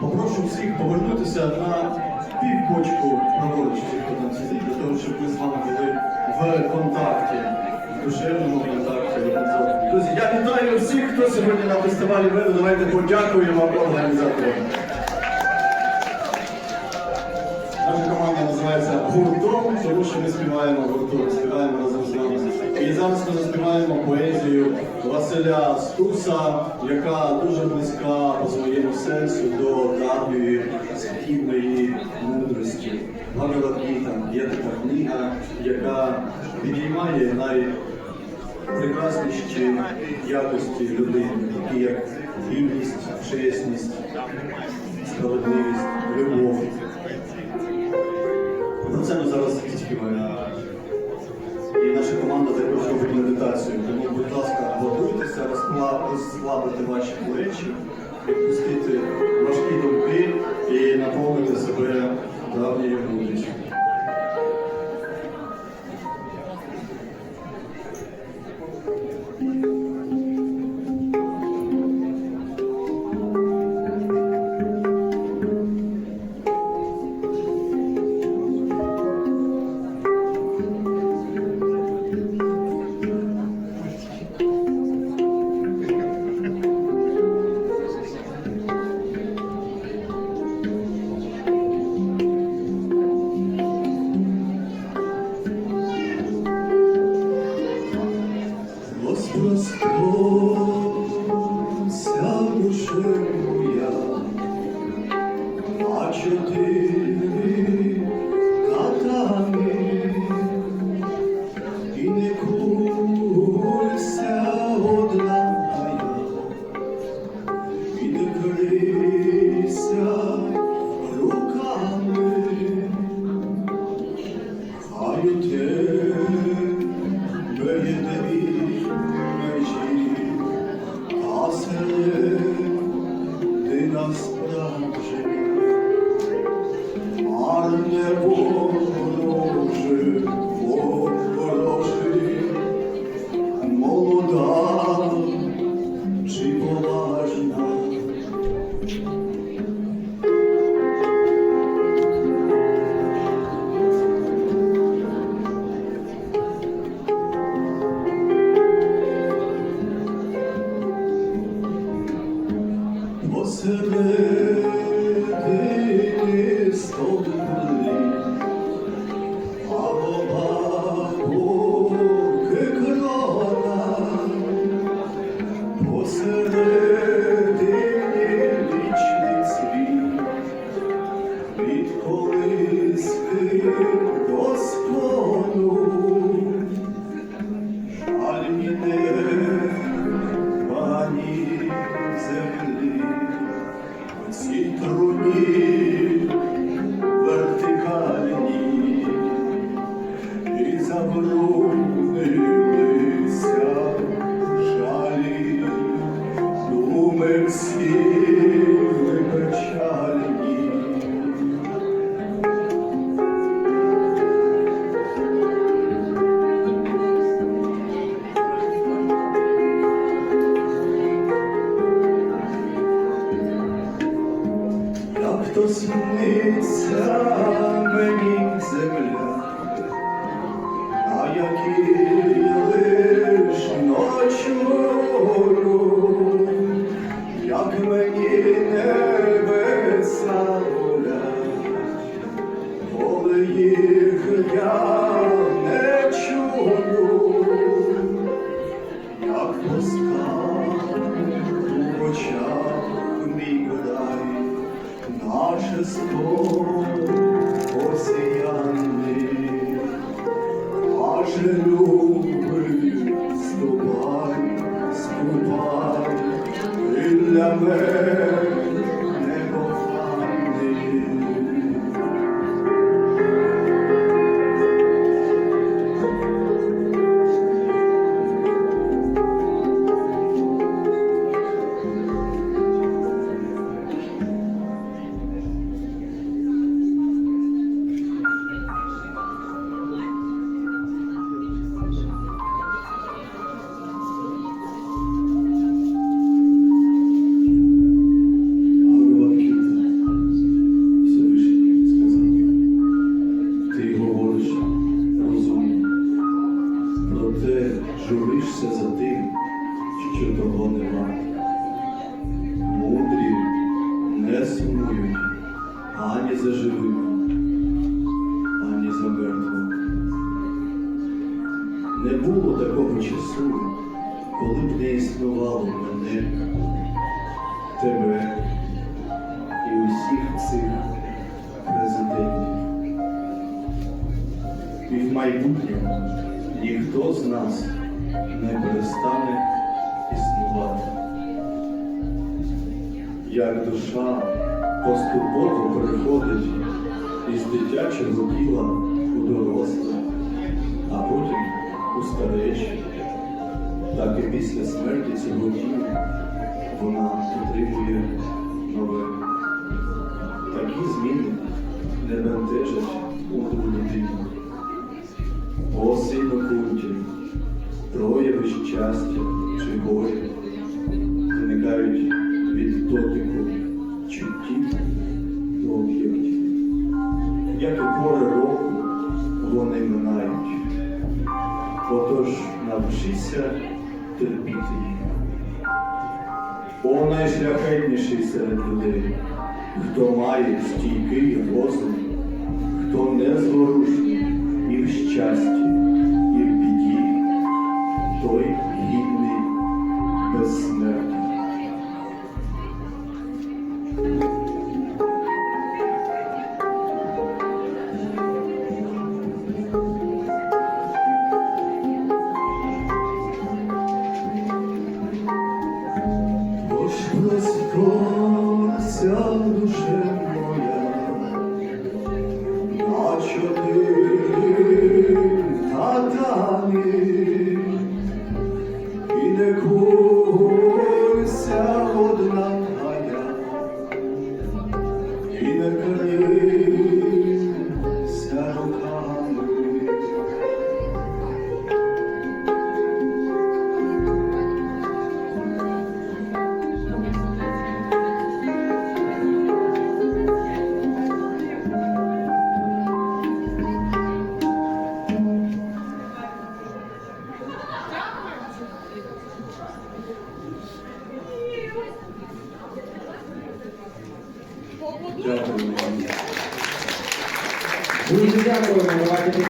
Попрошу всіх повернутися на півбочку праворуч, хто там сидить, для того, щоб ми з вами були в контакті, в душевному контакті. Друзі, я вітаю всіх, хто сьогодні на фестивалі Веду. Давайте подякуємо організаторам. Називається гуртом, тому що ми співаємо гуртом, співаємо разом з вами. І зараз ми заспіваємо поезію Василя Стуса, яка дуже близька по своєму сенсу до давньої східної мудрості. Бхагавадгіта є така книга, яка підіймає найпрекрасніші якості людини, такі як гідність, чесність, справедливість, любов. Про це зараз співаємо. І наша команда також робить медитацію. Тому, будь ласка, готуйтеся, розслабити ваші плечі, відпустити важкі думки і наповнити себе давньою мудрістю. hatırlı to me, me. land. де журишся за тим, що того нема. Мудрі не сумують ані за живим, ані за мертвим. Не було такого часу, коли б не існувало мене, тебе і усіх цих президентів. І в майбутньому ніхто з нас не перестане існувати. Як душа поступово переходить із дитячого тіла у доросле, а потім у старече, так і після смерті цього тіла вона отримує нове. Такі зміни не бентежать мудру людину. О сильно культі, прояви щастя чи горя виникають від дотику чуттів до об'єктів. Як і пори року вони минають. Отож навчися терпіти їх. О найшляхетніший серед людей, хто має стійкий розум, хто незворушний щасті, і в біді, той гідний безсмертя. Бож проспалася душе 終わってね。